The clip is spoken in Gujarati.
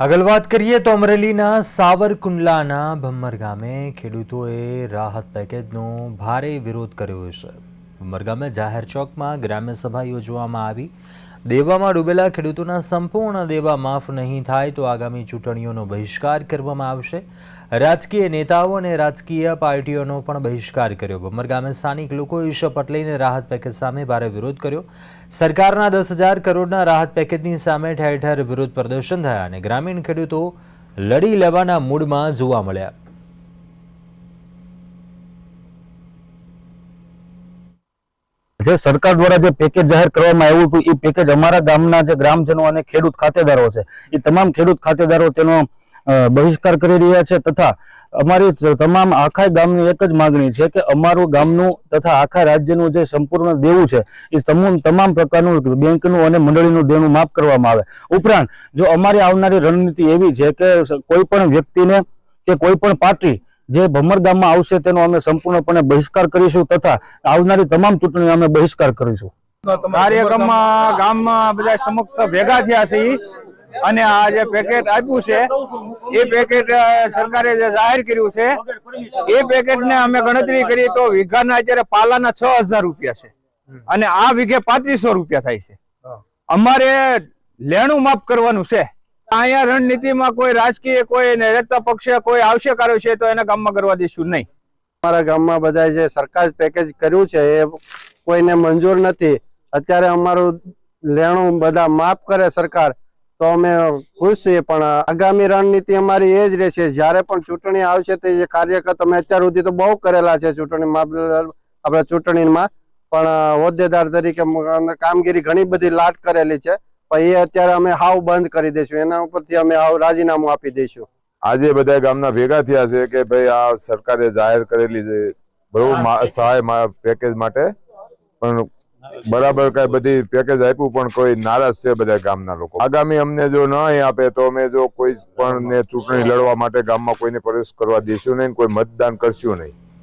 આગળ વાત કરીએ તો અમરેલીના સાવરકુંડલાના ભમ્મર ગામે ખેડૂતોએ રાહત પેકેજનો ભારે વિરોધ કર્યો છે. ભમ્મર ગામે જાહેર ચોકમાં ગ્રામ્ય સભા યોજવામાં આવી. દેવામાં ડૂબેલા ખેડૂતોના સંપૂર્ણ દેવા માફ નહીં થાય તો આગામી ચૂંટણીઓનો બહિષ્કાર કરવામાં આવશે. રાજકીય નેતાઓ અને રાજકીય પાર્ટીઓનો પણ બહિષ્કાર કર્યો. ભમ્મર ગામે સ્થાનિક લોકોએ શપથ લઈને રાહત પેકેજ સામે ભારે વિરોધ કર્યો. સરકારના દસ હજાર કરોડના રાહત પેકેજની સામે ઠેર ઠેર વિરોધ પ્રદર્શન થયા અને ગ્રામીણ ખેડૂતો લડી લેવાના મૂડમાં જોવા મળ્યા. જે સરકાર દ્વારા જે પેકેજ જાહેર કરવામાં આવ્યું હતું, એ પેકેજ અમારા ગામના જે ગ્રામજનો અને ખેડૂત ખાતેદારો છે, એ તમામ ખેડૂત ખાતેદારો તેનો બહિષ્કાર કરી રહ્યા છે તથા અમારી તમામ આખા ગામની એક જ માગણી છે કે અમારું ગામનું તથા આખા રાજ્યનું જે સંપૂર્ણ દેવું છે, એ તમામ તમામ પ્રકારનું બેંકનું અને મંડળીનું દેવું માફ કરવામાં આવે. ઉપરાંત, જો અમારી આવનારી રણનીતિ એવી છે કે કોઈ પણ વ્યક્તિને કે કોઈ પણ પાર્ટી જે ભમર ગામમાં આવશે તેનો અમે સંપૂર્ણપણે બહિષ્કાર કરીશું તથા આવનારી તમામ ચૂંટણીઓ અમે બહિષ્કાર કરીશું. કાર્યક્રમમાં ગામમાં બધા સમક્ષ ભેગા થયા છે અને આ જે પેકેટ આપ્યું છે એ પેકેટ સરકારે જે જાહેર કર્યું છે એ પેકેટ ને અમે ગણતરી કરી તો વીઘાના અત્યારે પાલાના છ હજાર રૂપિયા છે. અને આ વીઘે પાંત્રીસો રૂપિયા થાય છે. અમારે લેણું માફ કરવાનું છે. અહીંયા રણનીતિમાં કોઈ રાજકીય કોઈ રહેતા પક્ષે કોઈ આવશે કર્યો છે તો એને ગામમાં કરવા દઈશું નહીં. અમારા ગામમાં બધા જે સરકાર પેકેજ કર્યું છે એ કોઈને મંજૂર નથી. અત્યારે અમારું લેણું બધા માફ કરે સરકાર તો અમે ખુશ છીએ, પણ આગામી રણનીતિ અમારી એ જ રહેશે. જ્યારે પણ ચૂંટણી આવશે તે જે કાર્યકર્તા અમે અત્યાર સુધી તો બહુ કરેલા છે ચૂંટણી આપણા ચૂંટણીમાં. પણ હોદ્દેદાર તરીકે કામગીરી ઘણી બધી લાટ કરેલી છે. પણ એ અત્યારે અમે હાવ બંધ કરી દઈશું. એના ઉપરથી અમે હાવ રાજીનામું આપી દઈશું. આજે બધા ગામના ભેગા થયા છે કે ભાઈ આ સરકારે જાહેર કરેલી છે બહુ મા- સહાય મા- પેકેજ માટે. પણ બરાબર કઈ બધી પેકેજ આપ્યું પણ કોઈ નારાજ છે બધા ગામના લોકો. આગામી અમને જો ન આપે તો અમે જો કોઈ પણ ને ચૂંટણી લડવા માટે ગામમાં કોઈને પ્રવેશ કરવા દઈશું નહીં કોઈ મતદાન કરશું નહીં.